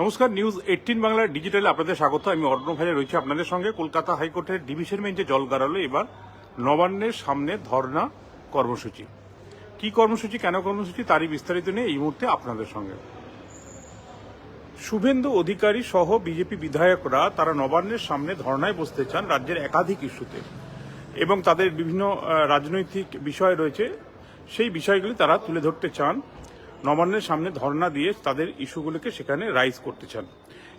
নমস্কার news eighteen বাংলার ডিজিটালে আপনাদের স্বাগত। আমি অর্ণব ভাইয়া রয়েছি আপনাদের সঙ্গে। কলকাতা হাইকোর্টের ডিভিশন বেঞ্চে জল গাড়ালো। এবার নবান্নের সামনে ধর্না কর্মসূচি। কি কর্মসূচি, কেন কর্মসূচি, তারই বিস্তারিত নিয়ে এই মুহূর্তে আপনাদের সঙ্গে। শুভেন্দু অধিকারী সহ বিজেপি বিধায়করা তারা নবান্নের সামনে ধর্নায় বসতে চান রাজ্যের একাধিক ইস্যুতে। এবং তাদের বিভিন্ন রাজনৈতিক বিষয় রয়েছে। সেই বিষয়গুলি তারা তুলে ধরতে চান। নবান্নের সামনে ধর্ণা দিয়ে তাদের ইস্যুগুলোকে সেখানে রাইজ করতে চান।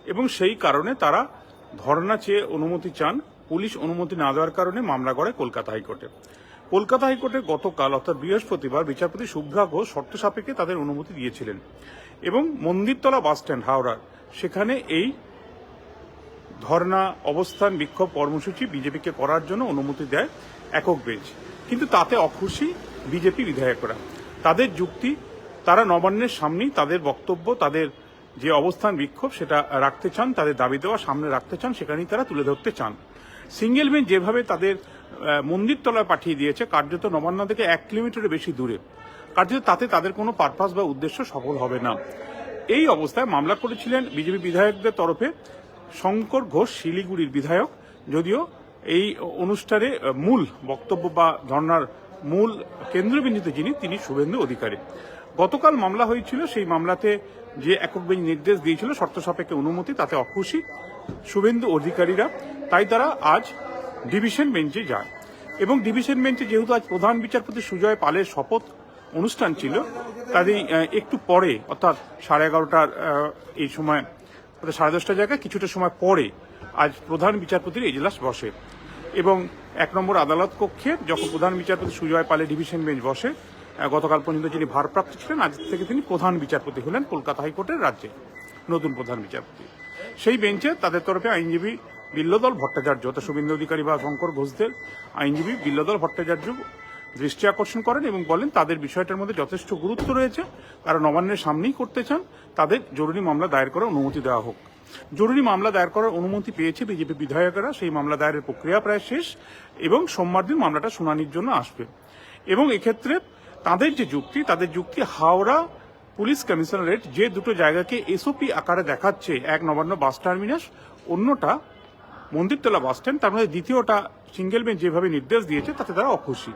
এবং সেই কারণে তারা ধর্ণা চেয়ে অনুমতি চান, পুলিশ অনুমতি না দেওয়ার কারণে মামলা করে কলকাতা হাইকোর্টে। কলকাতা হাইকোর্টে গতকাল, অর্থাৎ বৃহস্পতিবার, বিচারপতি শুভ্রা ঘোষ শর্ত সাপেক্ষে তাদের অনুমতি দিয়েছিলেন। এবং মন্দিরতলা বাসস্ট্যান্ড, হাওড়ার, সেখানে এই ধর্ণা অবস্থান বিক্ষোভ কর্মসূচি বিজেপিকে করার জন্য অনুমতি দেয় একক বেঞ্চ। কিন্তু তাতে অখুশি বিজেপি বিধায়করা। তাদের যুক্তি তারা নবান্নের সামনেই তাদের বক্তব্য, তাদের যে অবস্থান বিক্ষোভ সেটা রাখতে চান, তাদের দাবি দেওয়া সামনে রাখতে চান, সেখানেই তারা তুলে ধরতে চান। সিঙ্গেল বেঞ্চ যেভাবে তাদের মন্দির তলায় পাঠিয়ে দিয়েছে, কার্যত নবান্ন থেকে এক কিলোমিটারের বেশি দূরে। কার্যত তাতে তাদের কোনো পারপাস বা উদ্দেশ্য সফল হবে না। এই অবস্থায় মামলা করেছিলেন বিজেপি বিধায়কদের তরফে শঙ্কর ঘোষ শিলিগুড়ির বিধায়ক। যদিও এই অনুষ্ঠানে মূল বক্তব্য বা ধর্নার মূল কেন্দ্রবিন্দুতে যিনি, তিনি শুভেন্দু অধিকারী। গতকাল মামলা হয়েছিল, সেই মামলাতে যে একক বেঞ্চ নির্দেশ দিয়েছিল, শর্ত সাপেক্ষে অনুমতি, তাতে অখুশি শুভেন্দু অধিকারীরা। তাই তারা আজ ডিভিশন বেঞ্চে যায়। এবং ডিভিশন বেঞ্চে যেহেতু আজ প্রধান বিচারপতি সুজয় পালের শপথ অনুষ্ঠান ছিল কাজেই একটু পরে, অর্থাৎ সাড়ে এগারোটার এই সময় সাড়ে দশটার জায়গায়, কিছুটা সময় পরে আজ প্রধান বিচারপতির এজলাস বসে। এবং এক নম্বর আদালত কক্ষে যখন প্রধান বিচারপতি সুজয় পালে ডিভিশন বেঞ্চ বসে গতকাল পর্যন্ত যিনি ভারপ্রাপ্ত ছিলেন, আজ থেকে তিনি প্রধান বিচারপতি হলেন কলকাতা হাইকোর্টের রাজ্যে, নতুন প্রধান বিচারপতি। সেই বেঞ্চে তাদের তরফে আইনজীবী বিল্লদল ভট্টাচার্য অর্থাৎ শুভেন্দু অধিকারী বা শঙ্কর ঘোষদের আইনজীবী বিল্লদল ভট্টাচার্য দৃষ্টি আকর্ষণ করেন এবং বলেন, তাদের বিষয়টার মধ্যে যথেষ্ট গুরুত্ব রয়েছে। তারা নবান্নের সামনেই করতে চান, তাদের জরুরি মামলা দায়ের করার অনুমতি দেওয়া হোক। জরুরি মামলা দায়ের করার অনুমতি পেয়েছে বিজেপি বিধায়কেরা। সেই মামলা দায়েরের প্রক্রিয়া প্রায় শেষ এবং সোমবার দিন মামলাটা শুনানির জন্য আসবে। এবং এক্ষেত্রে তাদের যে যুক্তি, তাদের যুক্তি হাওড়া পুলিশ কমিশনারেট যে দুটো জায়গাকে এসওপি আকারে দেখাচ্ছে, এক নবান্ন বাস টার্মিনাস, অন্যটা মন্দিরতলা বাস স্ট্যান্ড, তার মধ্যে দ্বিতীয়টা সিঙ্গেল বেঞ্চ যেভাবে নির্দেশ দিয়েছে, তাতে তারা অখুশি।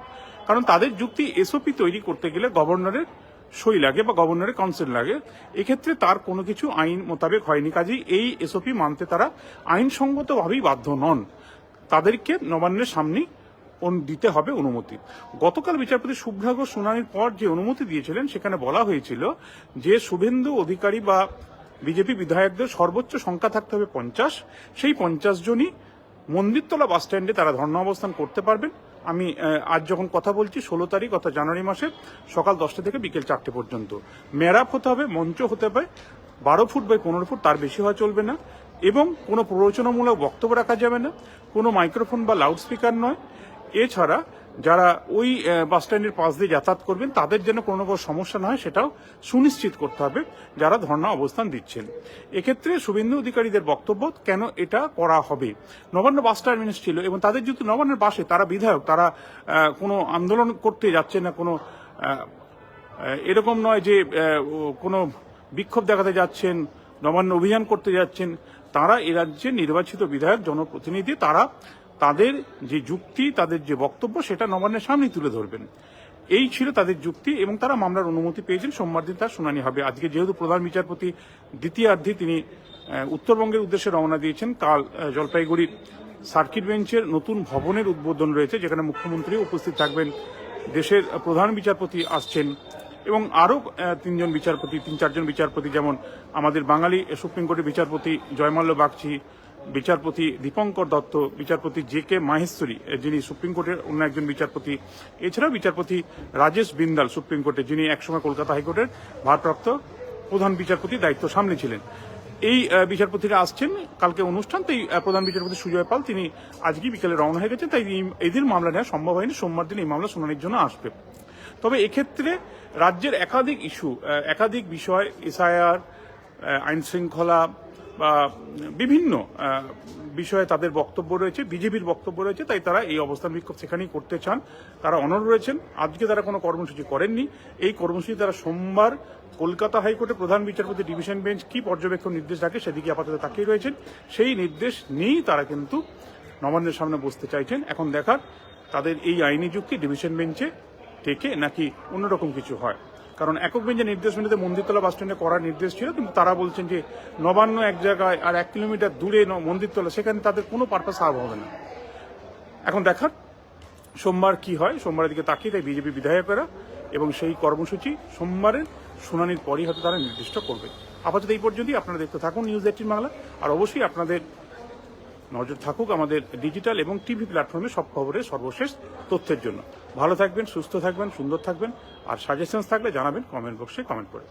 কারণ তাদের যুক্তি এসওপি তৈরি করতে গেলে গভর্নরের সই লাগে বা গভর্নরের কাউন্সিল লাগে, এক্ষেত্রে তার কোনো কিছু আইন মোতাবেক হয়নি। কাজেই এই এসওপি মানতে তারা আইনসঙ্গতভাবেই বাধ্য নন। তাদেরকে নবান্নের সামনেই অন- দিতে হবে অনুমতি। গতকাল বিচারপতি শুভ্রাগ শুনানির পর যে অনুমতি দিয়েছিলেন, সেখানে বলা হয়েছিল যে শুভেন্দু অধিকারী বা বিজেপি বিধায়কদের সর্বোচ্চ সংখ্যা থাকতে হবে পঞ্চাশ। সেই পঞ্চাশ জনই মন্দিরতলা বাস স্ট্যান্ডে তারা ধর্ণা অবস্থান করতে পারবেন। আমি আজ যখন কথা বলছি, ষোলো তারিখ অর্থাৎ জানুয়ারি মাসের সকাল দশটা থেকে বিকেল চারটে পর্যন্ত। মেরাপ হতে হবে, মঞ্চ হতে হবে, বারো ফুট বাই পনেরো ফুট, তার বেশি হওয়া চলবে না। এবং কোনো প্ররোচনামূলক বক্তব্য রাখা যাবে না, কোনো মাইক্রোফোন বা লাউডস্পিকার নয়। এছাড়া যারা ওই বাস স্ট্যান্ডের পাশ দিয়ে যাতায়াত করবেন, তাদের যেন কোনো কোনো সমস্যা না হয়, সেটাও সুনিশ্চিত করতে হবে, যারা ধর্ণা অবস্থান দিচ্ছেন। এক্ষেত্রে শুভেন্দু অধিকারীদের বক্তব্য, কেন এটা করা হবে? নবান্ন বাস টার্মিনাস ছিল এবং তাদের যেহেতু নবান্নের বাসে তারা বিধায়ক, তারা কোনো আন্দোলন করতে যাচ্ছে না, কোনো এরকম নয় যে কোনো বিক্ষোভ দেখাতে যাচ্ছেন, নবান্ন অভিযান করতে যাচ্ছেন। তারা এ রাজ্যে নির্বাচিত বিধায়ক, জনপ্রতিনিধি, তারা তাদের যে যুক্তি, তাদের যে বক্তব্য, সেটা নবান্নের সামনেই তুলে ধরবেন। এই ছিল তাদের যুক্তি এবং তারা মামলার অনুমতি পেয়েছেন। সোমবার দিন তার শুনানি হবে। আজকে যেহেতু প্রধান বিচারপতি দ্বিতীয়ার্ধে তিনি উত্তরবঙ্গের উদ্দেশ্যে রওনা দিয়েছেন, কাল জলপাইগুড়ির সার্কিট বেঞ্চের নতুন ভবনের উদ্বোধন রয়েছে, যেখানে মুখ্যমন্ত্রী উপস্থিত থাকবেন। দেশের প্রধান বিচারপতি আসছেন এবং আরও তিনজন বিচারপতি, তিন চারজন বিচারপতি যেমন আমাদের বাঙালি সুপ্রিম কোর্টের বিচারপতি জয়মাল্য বাগচি বিচারপতি দীপঙ্কর দত্ত, বিচারপতি জে কে মাহেশ্বরী, যিনি সুপ্রিম কোর্টের অন্য একজন বিচারপতি, এছাড়াও বিচারপতি রাজেশ বিন্দাল সুপ্রিম কোর্টে, যিনি একসময় কলকাতা হাইকোর্টের ভারপ্রাপ্ত প্রধান বিচারপতি দায়িত্ব সামলেছিলেন এই বিচারপতিরা আসছেন, কালকে অনুষ্ঠান, তাই প্রধান বিচারপতি সুজয় পাল, তিনি আজকে বিকেলে রওনা হয়ে গেছেন, তাই এদের মামলা নেওয়া সম্ভব হয়নি, সোমবার দিন এই মামলা শুনানির জন্য আসবে। তবে এক্ষেত্রে রাজ্যের একাধিক ইস্যু একাধিক বিষয়, এসআইআর আইন শৃঙ্খলা বা বিভিন্ন বিষয়ে তাদের বক্তব্য রয়েছে, বিজেপির বক্তব্য রয়েছে, তাই তারা এই অবস্থান বিক্ষোভ সেখানেই করতে চান। তারা অনর রয়েছেন। আজকে তারা কোনো কর্মসূচি করেননি। এই কর্মসূচি তারা সোমবার কলকাতা হাইকোর্টের প্রধান বিচারপতি ডিভিশন বেঞ্চ কি পর্যবেক্ষণ নির্দেশ রাখে সেদিকে আপাতত তাকিয়ে রয়েছেন। সেই নির্দেশ নিয়েই তারা কিন্তু নবান্নের সামনে বসতে চাইছেন। এখন দেখার তাদের এই আইনি যুক্তি ডিভিশন বেঞ্চে টেকে নাকি অন্যরকম কিছু হয়। কারণ একক বেঞ্চে নির্দেশ মেনেতে মন্দিরতলা বাস স্ট্যান্ডে করার নির্দেশ ছিল, কিন্তু তারা বলছেন যে নবান্ন এক জায়গায় আর এক কিলোমিটার দূরে মন্দিরতলা, সেখানে তাদের কোনো পারপাস সার্ভ হবে না। এখন দেখার, সোমবার কি হয়, সোমবারের দিকে তাকিয়ে তাই বিজেপি বিধায়কেরা, এবং সেই কর্মসূচি সোমবারের শুনানির পরই হয়তো তারা নির্দিষ্ট করবে। আপাতত এই পর্যন্তই, আপনারা দেখতে থাকুন নিউজ এইটিন বাংলা, আর অবশ্যই আপনাদের নজর থাকুক আমাদের ডিজিটাল এবং টিভি প্ল্যাটফর্মে সব খবরের সর্বশেষ তথ্যের জন্য। ভালো থাকবেন, সুস্থ থাকবেন, সুন্দর থাকবেন, আর সাজেশনস থাকলে জানাবেন কমেন্ট বক্সে কমেন্ট করে।